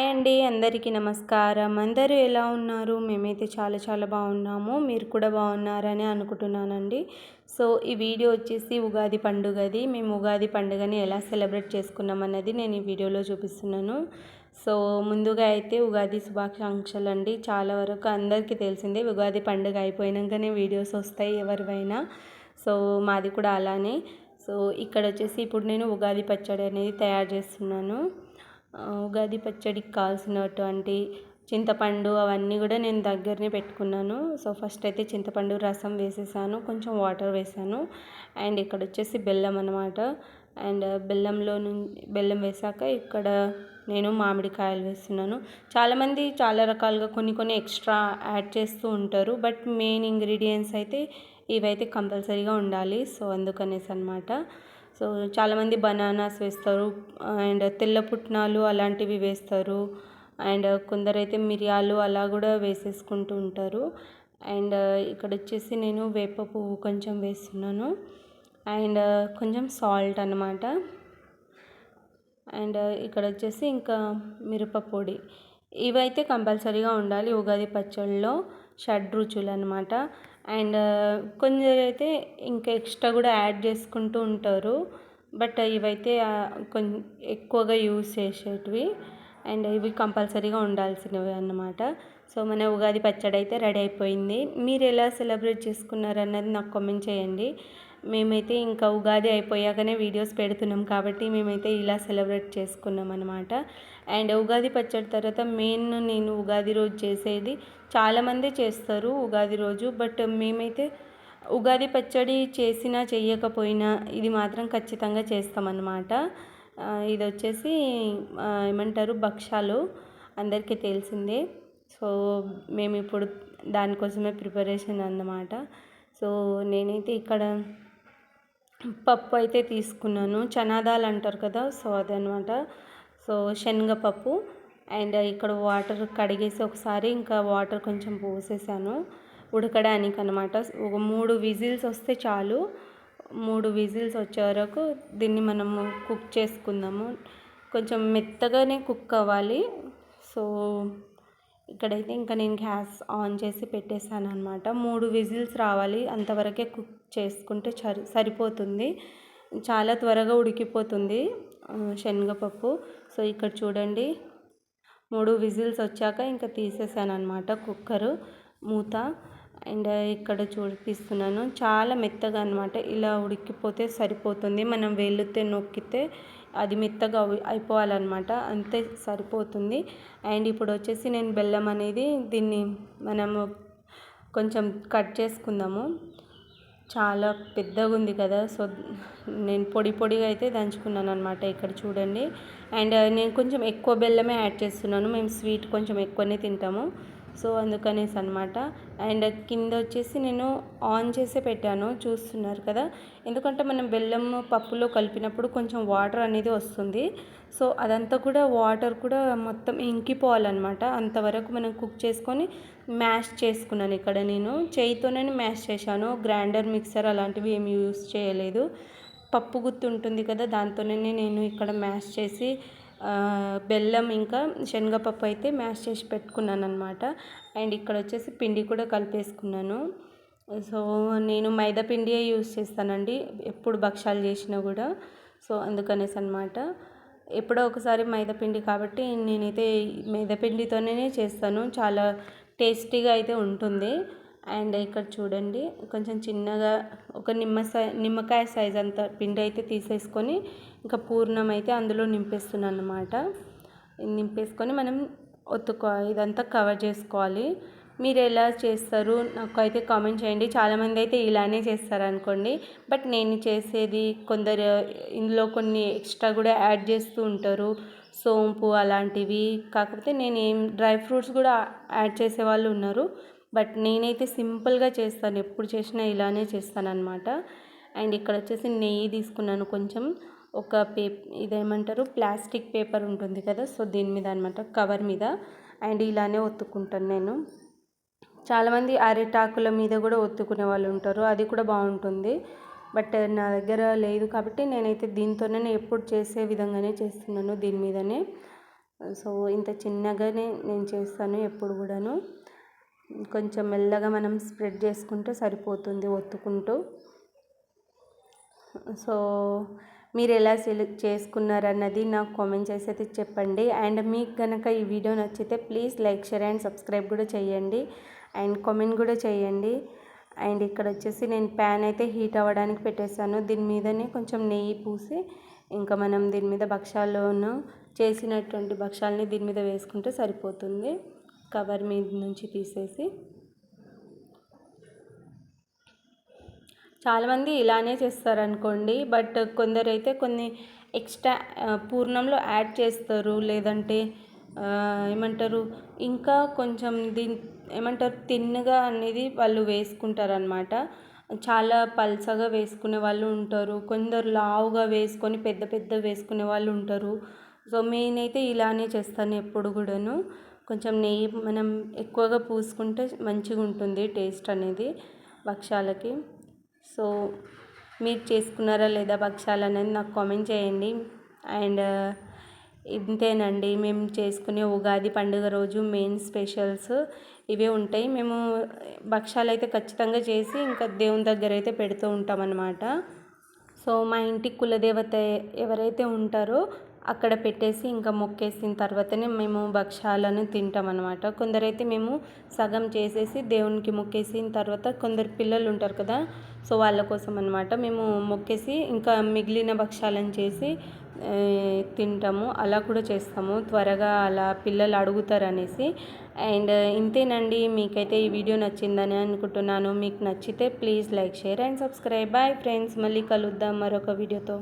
Hi అండి అందరికీ నమస్కారం. అందరూ ఎలా ఉన్నారు? మేమైతే చాలా చాలా బాగున్నాము. మీరు కూడా బాగున్నారని అనుకుంటున్నానండి. సో ఈ వీడియో వచ్చేసి ఉగాది పండుగది. మేము ఉగాది పండుగని ఎలా సెలబ్రేట్ చేసుకున్నాం అన్నది నేను ఈ వీడియోలో చూపిస్తున్నాను. సో ముందుగా అయితే ఉగాది శుభాకాంక్షలు అండి చాలా వరకు అందరికీ తెలిసిందే ఉగాది పండుగ అయిపోయినాకనే వీడియోస్ వస్తాయి ఎవరివైనా. సో మాది కూడా అలానే. సో ఇక్కడ వచ్చేసి ఇప్పుడు నేను ఉగాది పచ్చడి అనేది తయారు చేస్తున్నాను. ఉగాది పచ్చడికి కావాల్సినటువంటి చింతపండు అవన్నీ కూడా నేను దగ్గరనే పెట్టుకున్నాను. సో ఫస్ట్ అయితే చింతపండు రసం వేసేసాను కొంచెం వాటర్ వేసాను. అండ్ ఇక్కడ వచ్చేసి బెల్లం అనమాట అండ్ బెల్లంలో బెల్లం వేసాక ఇక్కడ నేను మామిడికాయలు వేస్తున్నాను. చాలామంది చాలా రకాలుగా కొన్ని కొన్ని ఎక్స్ట్రా యాడ్ చేస్తూ ఉంటారు బట్ మెయిన్ ఇంగ్రీడియంట్స్ అయితే ఇవైతే కంపల్సరీగా ఉండాలి. సో అందుకనేసి అనమాట సో చాలామంది బనానాస్ వేస్తారు. అండ్ తెల్ల పుట్నాలు అలాంటివి వేస్తారు. అండ్ కొందరైతే మిరియాలు అలా కూడా వేసేసుకుంటూ ఉంటారు. అండ్ ఇక్కడ వచ్చేసి నేను వేప పువ్వు కొంచెం వేస్తున్నాను. అండ్ కొంచెం సాల్ట్ అనమాట అండ్ ఇక్కడ వచ్చేసి ఇంకా మిరప పొడి. ఇవైతే కంపల్సరీగా ఉండాలి. ఉగాది పచ్చళ్ళలో షడ్ రుచులు అనమాట అండ్ కొందరైతే ఇంకా ఎక్స్ట్రా కూడా యాడ్ చేసుకుంటూ ఉంటారు. బట్ ఇవైతే కొంచెం ఎక్కువగా యూస్ చేసేటివి. అండ్ ఇవి కంపల్సరీగా ఉండాల్సినవి అన్నమాట. సో మన ఉగాది పచ్చడి అయితే రెడీ అయిపోయింది. మీరు ఎలా సెలబ్రేట్ చేసుకున్నారన్నది నాకు కామెంట్ చేయండి. మేమైతే ఇంకా ఉగాది అయిపోయాకనే వీడియోస్ పెడుతున్నాం కాబట్టి మేమైతే ఇలా సెలబ్రేట్ చేసుకున్నాం అనమాట అండ్ ఉగాది పచ్చడి తర్వాత మెయిన్ నేను ఉగాది రోజు చేసేది చాలామంది చేస్తారు ఉగాది రోజు బట్ మేమైతే ఉగాది పచ్చడి చేసినా చేయకపోయినా ఇది మాత్రం ఖచ్చితంగా చేస్తామన్నమాట ఇది వచ్చేసి ఏమంటారు భక్షాలు అందరికీ తెలిసిందే. సో మేము ఇప్పుడు దానికోసమే ప్రిపరేషన్ అన్నమాట. సో నేనైతే ఇక్కడ పప్పు అయితే తీసుకున్నాను. చనాదాలు అంటారు కదా సో అదనమాట. సో శనగపప్పు అండ్ ఇక్కడ వాటర్ కడిగేసి ఒకసారి ఇంకా వాటర్ కొంచెం పోసేసాను. ఉడకడానికి అనమాట ఒక మూడు విజిల్స్ వస్తే చాలు. మూడు విజిల్స్ వచ్చే వరకు దీన్ని మనము కుక్ చేసుకుందాము. కొంచెం మెత్తగానే కుక్ అవ్వాలి. సో ఇక్కడైతే ఇంకా నేను గ్యాస్ ఆన్ చేసి పెట్టేశాను అనమాట మూడు విజిల్స్ రావాలి. అంతవరకే కుక్ చేసుకుంటే సరి సరిపోతుంది. చాలా త్వరగా ఉడికిపోతుంది శనగపప్పు. సో ఇక్కడ చూడండి. మూడు విజిల్స్ వచ్చాక ఇంకా తీసేసాను అనమాట కుక్కరు మూత. అండ్ ఇక్కడ చూపిస్తున్నాను. చాలా మెత్తగా అనమాట ఇలా ఉడికిపోతే సరిపోతుంది. మనం వేలుతే నొక్కితే అది మెత్తగా అయిపోవాలన్నమాట. అంతే సరిపోతుంది. అండ్ ఇప్పుడు వచ్చేసి నేను బెల్లం అనేది దీన్ని మనము కొంచెం కట్ చేసుకుందాము. చాలా పెద్దగా ఉంది కదా సో నేను పొడి పొడిగా అయితే దంచుకున్నాను అనమాట ఇక్కడ చూడండి. అండ్ నేను కొంచెం ఎక్కువ బెల్లమే యాడ్ చేస్తున్నాను. మేము స్వీట్ కొంచెం ఎక్కువనే తింటాము. సో అందుకనేసి అనమాట అండ్ కింద వచ్చేసి నేను ఆన్ చేసే పెట్టాను చూస్తున్నారు కదా. ఎందుకంటే మనం బెల్లం పప్పులో కలిపినప్పుడు కొంచెం వాటర్ అనేది వస్తుంది. సో అదంతా కూడా వాటర్ కూడా మొత్తం ఇంకిపోవాలన్నమాట. అంతవరకు మనం కుక్ చేసుకొని మ్యాష్ చేసుకున్నాను ఇక్కడ నేను. చేయితోనే మ్యాష్ చేశాను. గ్రైండర్ మిక్సర్ అలాంటివి ఏమి యూస్ చేయలేదు. పప్పు గుర్తు ఉంటుంది కదా దాంతోనే నేను ఇక్కడ మ్యాష్ చేసి బెల్లం ఇంకా శనగపప్పు అయితే మ్యాష్ చేసి పెట్టుకున్నాను అనమాట అండ్ ఇక్కడ వచ్చేసి పిండి కూడా కలిపేసుకున్నాను. సో నేను మైదా పిండియే యూస్ చేస్తానండి ఎప్పుడు భక్షాలు చేసినా కూడా. సో అందుకనేసి అనమాట ఎప్పుడో ఒకసారి మైదా పిండి కాబట్టి నేనైతే మైదా పిండితోనే చేస్తాను. చాలా టేస్టీగా అయితే ఉంటుంది. అండ్ ఇక్కడ చూడండి కొంచెం చిన్నగా ఒక నిమ్మ సై నిమ్మకాయ సైజ్ అంత పిండి అయితే తీసేసుకొని ఇంకా పూర్ణం అయితే అందులో నింపేస్తున్నాను అనమాట నింపేసుకొని మనం ఒత్తుకో ఇదంతా కవర్ చేసుకోవాలి. మీరు ఎలా చేస్తారు నాకు అయితే కామెంట్ చేయండి. చాలామంది అయితే ఇలానే చేస్తారు అనుకోండి బట్ నేను చేసేది కొందరు ఇందులో కొన్ని ఎక్స్ట్రా కూడా యాడ్ చేస్తూ ఉంటారు. సోంపు అలాంటివి. కాకపోతే నేను ఏం డ్రై ఫ్రూట్స్ కూడా యాడ్ చేసే వాళ్ళు ఉన్నారు. బట్ నేనైతే సింపుల్గా చేస్తాను. ఎప్పుడు చేసినా ఇలానే చేస్తాను అనమాట అండ్ ఇక్కడ వచ్చేసి నెయ్యి తీసుకున్నాను కొంచెం. ఒక పే ఇదేమంటారు? ప్లాస్టిక్ పేపర్ ఉంటుంది కదా సో దీని మీద అనమాట కవర్ మీద. అండ్ ఇలానే ఒత్తుకుంటాను నేను. చాలామంది అరిటాకుల మీద కూడా ఒత్తుకునే వాళ్ళు ఉంటారు. అది కూడా బాగుంటుంది. బట్ నా దగ్గర లేదు కాబట్టి నేనైతే దీంతోనే ఎప్పుడు చేసే విధంగానే చేస్తున్నాను దీని మీదనే. సో ఇంత చిన్నగానే నేను చేస్తాను ఎప్పుడు కూడాను. కొంచెం మెల్లగా మనం స్ప్రెడ్ చేసుకుంటే సరిపోతుంది ఒత్తుకుంటూ. సో మీరు ఎలా సెలెక్ట్ చేసుకున్నారన్నది నాకు కామెంట్ చేసి అయితే చెప్పండి. అండ్ మీకు కనుక ఈ వీడియో నచ్చితే please like share and subscribe కూడా చేయండి. అండ్ కామెంట్ కూడా చేయండి. అండ్ ఇక్కడ వచ్చేసి నేను ప్యాన్ అయితే హీట్ అవ్వడానికి పెట్టేశాను. దీని మీదనే కొంచెం నెయ్యి పూసి ఇంకా మనం దీని మీద భక్షాలను చేసినటువంటి భక్షాలని దీని మీద వేసుకుంటే సరిపోతుంది. కవర్ మీద నుంచి తీసేసి చాలామంది ఇలానే చేస్తారనుకోండి బట్ కొందరైతే కొన్ని ఎక్స్ట్రా పూర్ణంలో యాడ్ చేస్తారు. లేదంటే ఏమంటారు ఇంకా కొంచెం దీని ఏమంటారు తిన్నగా అనేది వాళ్ళు వేసుకుంటారనమాట చాలా పల్చగా వేసుకునే వాళ్ళు ఉంటారు. కొందరు లావుగా వేసుకొని పెద్ద పెద్ద వేసుకునే వాళ్ళు ఉంటారు. సో నేనైతే ఇలానే చేస్తాను ఎప్పుడు కూడాను. కొంచెం నెయ్యి మనం ఎక్కువగా పూసుకుంటే మంచిగా ఉంటుంది టేస్ట్ అనేది భక్షాలకి సో మీరు చేసుకున్నారా లేదా భక్షాలు అనేది నాకు కామెంట్ చేయండి. అండ్ ఇంతేనండి మేము చేసుకునే ఉగాది పండుగ రోజు మెయిన్ స్పెషల్స్ ఇవే ఉంటాయి. మేము భక్షాలు అయితే ఖచ్చితంగా చేసి ఇంకా దేవుని దగ్గర అయితే పెడుతూ ఉంటాం అన్నమాట సో మా ఇంటి కులదేవత ఎవరైతే ఉంటారో అక్కడ పెట్టేసి ఇంకా మొక్కేసిన తర్వాతనే మేము భక్షాలను తింటాం అనమాట కొందరైతే మేము సగం చేసేసి దేవునికి మొక్కేసిన తర్వాత కొందరు పిల్లలు ఉంటారు కదా సో వాళ్ళ కోసం అనమాట మేము మొక్కేసి ఇంకా మిగిలిన భక్ష్యాలను చేసి తింటాము. అలా కూడా చేస్తాము. త్వరగా అలా పిల్లలు అడుగుతారు అనేసి అండ్ ఇంతేనండి. మీకైతే ఈ వీడియో నచ్చిందని అనుకుంటున్నాను. మీకు నచ్చితే please like share and subscribe. Bye friends. మళ్ళీ కలుద్దాం మరొక వీడియోతో.